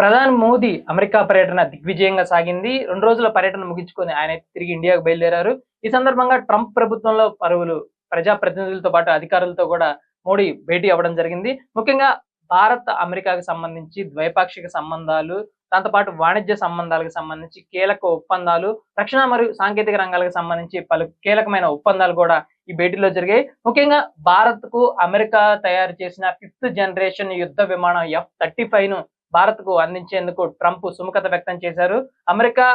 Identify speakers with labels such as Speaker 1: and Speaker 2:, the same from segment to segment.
Speaker 1: ప్రధాని మోదీ అమెరికా పర్యటన దిగ్విజయంగా సాగింది రెండు రోజుల పర్యటన ముగించుకొని ఆయన తిరిగి ఇండియాకు బయలుదేరారు ఈ సందర్భంగా ట్రంప్ ప్రభుత్వంలో పరువులు ప్రజాప్రతినిధులతో పాటు అధికారులతో కూడా మోడీ భేటీ అవ్వడం జరిగింది ముఖ్యంగా భారత్ అమెరికాకు సంబంధించి ద్వైపాక్షిక సంబంధాలు దాంతో పాటు వాణిజ్య సంబంధాలకు సంబంధించి కీలక ఒప్పందాలు రక్షణ మరియు సాంకేతిక రంగాలకు సంబంధించి పలు కీలకమైన ఒప్పందాలు కూడా ఈ భేటీలో జరిగాయి ముఖ్యంగా భారత్ కు అమెరికా తయారు చేసిన ఫిఫ్త్ జనరేషన్ యుద్ధ విమానం ఎఫ్ థర్టీ ఫైవ్ ను భారత్కు అందించేందుకు ట్రంప్ సుముఖత వ్యక్తం చేశారు అమెరికా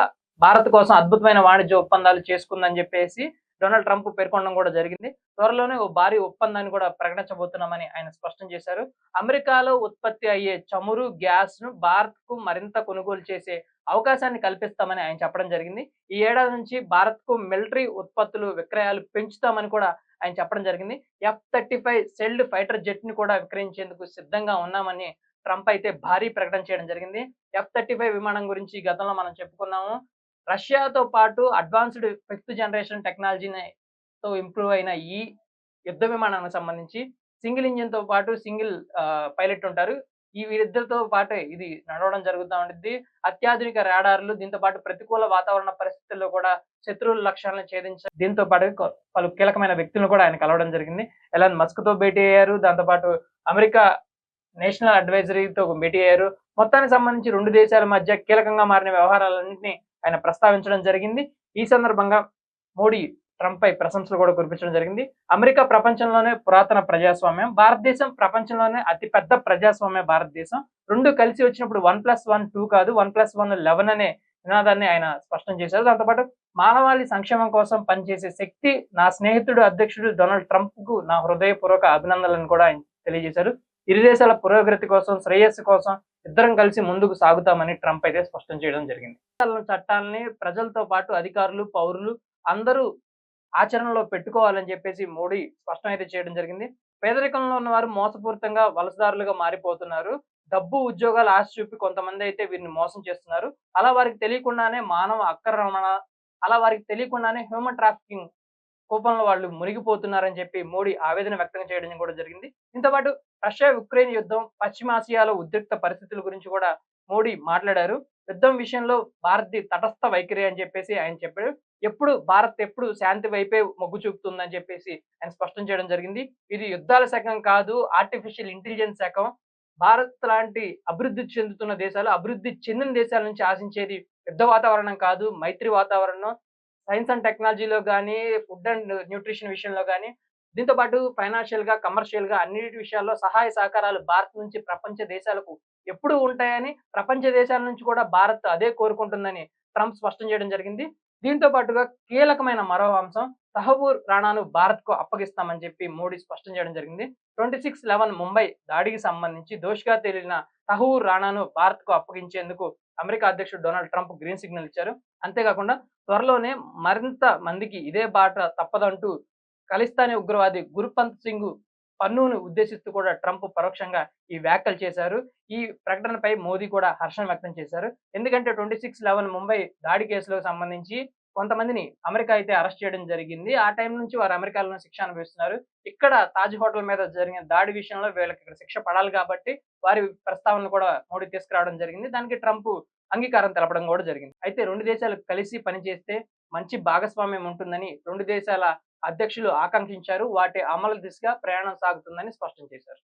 Speaker 1: భారత్ కోసం అద్భుతమైన వాణిజ్య ఒప్పందాలు చేసుకుందని చెప్పేసి డొనాల్డ్ ట్రంప్ పేర్కొనడం కూడా జరిగింది త్వరలోనే ఓ భారీ ఒప్పందాన్ని కూడా ప్రకటించబోతున్నామని ఆయన స్పష్టం చేశారు అమెరికాలో ఉత్పత్తి అయ్యే చమురు గ్యాస్ ను భారత్ కు మరింత కొనుగోలు చేసే అవకాశాన్ని కల్పిస్తామని ఆయన చెప్పడం జరిగింది ఈ ఏడాది నుంచి భారత్ కు మిలిటరీ ఉత్పత్తులు విక్రయాలు పెంచుతామని కూడా ఆయన చెప్పడం జరిగింది F thirty five stealth fighter jet ని కూడా విక్రయించేందుకు సిద్ధంగా ఉన్నామని ట్రంప్ అయితే భారీ ప్రకటన చేయడం జరిగింది ఎఫ్ థర్టీ ఫైవ్ విమానం గురించి గతంలో మనం చెప్పుకున్నాము రష్యాతో పాటు అడ్వాన్స్డ్ ఫిఫ్త్ జనరేషన్ టెక్నాలజీని తో ఇంప్రూవ్ అయిన ఈ యుద్ధ విమానానికి సంబంధించి సింగిల్ ఇంజిన్తో పాటు సింగిల్ పైలట్ ఉంటారు ఈ వీరిద్దరితో పాటే ఇది నడవడం జరుగుతూ ఉంటుంది అత్యాధునిక రాడార్లు దీంతో పాటు ప్రతికూల వాతావరణ పరిస్థితుల్లో కూడా శత్రువుల లక్ష్యాలను ఛేదించ దీంతో పాటు పలు కీలకమైన వ్యక్తులను కూడా ఆయన కలవడం జరిగింది ఎలా మస్క్ తో భేటీ అయ్యారు దాంతో పాటు అమెరికా నేషనల్ అడ్వైజరీతో మీటింగ్ అయ్యారు మొత్తానికి సంబంధించి రెండు దేశాల మధ్య కీలకంగా మారిన వ్యవహారాలన్నింటినీ ఆయన ప్రస్తావించడం జరిగింది ఈ సందర్భంగా మోడీ ట్రంప్ పై ప్రశంసలు కూడా కురిపించడం జరిగింది అమెరికా ప్రపంచంలోనే పురాతన ప్రజాస్వామ్యం భారతదేశం ప్రపంచంలోనే అతిపెద్ద ప్రజాస్వామ్య భారతదేశం రెండు కలిసి వచ్చినప్పుడు వన్ ప్లస్ వన్ టూ కాదు వన్ ప్లస్ వన్ లెవెన్ అనే వినాదాన్ని ఆయన స్పష్టం చేశారు దాంతోపాటు మానవాళి సంక్షేమం కోసం పనిచేసే శక్తి నా స్నేహితుడు అధ్యక్షుడు డొనాల్డ్ ట్రంప్ కు నా హృదయపూర్వక అభినందనలను కూడా ఆయన తెలియజేశారు ఇరు దేశాల పురోగతి కోసం శ్రేయస్సు కోసం ఇద్దరం కలిసి ముందుకు సాగుతామని ట్రంప్ అయితే స్పష్టం చేయడం జరిగింది చట్టాలని ప్రజలతో పాటు అధికారులు పౌరులు అందరూ ఆచరణలో పెట్టుకోవాలని చెప్పేసి మోడీ స్పష్టం అయితే చేయడం జరిగింది పేదరికంలో ఉన్నవారు మోసపూరితంగా వలసదారులుగా మారిపోతున్నారు డబ్బు ఉద్యోగాలు ఆశ చూపి కొంతమంది అయితే వీరిని మోసం చేస్తున్నారు అలా వారికి తెలియకుండానే మానవ అక్రమణ అలా వారికి తెలియకుండానే హ్యూమన్ ట్రాఫికింగ్ కోపంలో వాళ్ళు మునిగిపోతున్నారని చెప్పి మోడీ ఆవేదన వ్యక్తం చేయడం కూడా జరిగింది దీంతో పాటు రష్యా ఉక్రెయిన్ యుద్ధం పశ్చిమాసియాలో ఉద్రిక్త పరిస్థితుల గురించి కూడా మోడీ మాట్లాడారు యుద్ధం విషయంలో భారత్ తటస్థ వైఖరి అని చెప్పేసి ఆయన చెప్పాడు ఎప్పుడు భారత్ ఎప్పుడు శాంతి వైపే మొగ్గు చూపుతుందని చెప్పేసి ఆయన స్పష్టం చేయడం జరిగింది ఇది యుద్ధాల శకం కాదు ఆర్టిఫిషియల్ ఇంటెలిజెన్స్ శకం భారత్ లాంటి అభివృద్ధి చెందుతున్న దేశాలు అభివృద్ధి చెందిన దేశాల నుంచి ఆశించేది యుద్ధ వాతావరణం కాదు మైత్రి వాతావరణం సైన్స్ అండ్ టెక్నాలజీలో కానీ ఫుడ్ అండ్ న్యూట్రిషన్ విషయంలో కానీ దీంతో పాటు ఫైనాన్షియల్ గా కమర్షియల్ గా అన్ని విషయాల్లో సహాయ సహకారాలు భారత్ నుంచి ప్రపంచ దేశాలకు ఎప్పుడు ఉంటాయని ప్రపంచ దేశాల నుంచి కూడా భారత్ అదే కోరుకుంటుందని ట్రంప్ స్పష్టం చేయడం జరిగింది దీంతో పాటుగా కీలకమైన మరో అంశం తహబూర్ రాణాను భారత్కు అప్పగిస్తామని చెప్పి మోడీ స్పష్టం చేయడం జరిగింది ట్వంటీ సిక్స్ లెవెన్ ముంబై దాడికి సంబంధించి దోషిగా తేలిన తహూర్ రాణాను భారత్కు అప్పగించేందుకు అమెరికా అధ్యక్షుడు డొనాల్డ్ ట్రంప్ గ్రీన్ సిగ్నల్ ఇచ్చారు అంతేకాకుండా త్వరలోనే మరింత మందికి ఇదే బాట తప్పదంటూ ఖలిస్తానీ ఉగ్రవాది గురుపంత్ సింగ్ పన్నును ఉద్దేశిస్తూ కూడా ట్రంప్ పరోక్షంగా ఈ వ్యాఖ్యలు చేశారు ఈ ప్రకటనపై మోదీ కూడా హర్షం వ్యక్తం చేశారు ఎందుకంటే ట్వంటీ సిక్స్ లెవెన్ ముంబై దాడి కేసులకు సంబంధించి కొంతమందిని అమెరికా అయితే అరెస్ట్ చేయడం జరిగింది ఆ టైం నుంచి వారు అమెరికాలో శిక్ష అనుభవిస్తున్నారు ఇక్కడ తాజ్ హోటల్ మీద జరిగిన దాడి విషయంలో వీళ్ళకి ఇక్కడ శిక్ష పడాలి కాబట్టి వారి ప్రస్తావనలు కూడా మోడీ తీసుకురావడం జరిగింది దానికి ట్రంప్ అంగీకారం తెలపడం కూడా జరిగింది అయితే రెండు దేశాలు కలిసి పనిచేస్తే మంచి భాగస్వామ్యం ఉంటుందని రెండు దేశాల అధ్యక్షులు ఆకాంక్షించారు వాటి అమలు దిశగా ప్రయాణం సాగుతుందని స్పష్టం చేశారు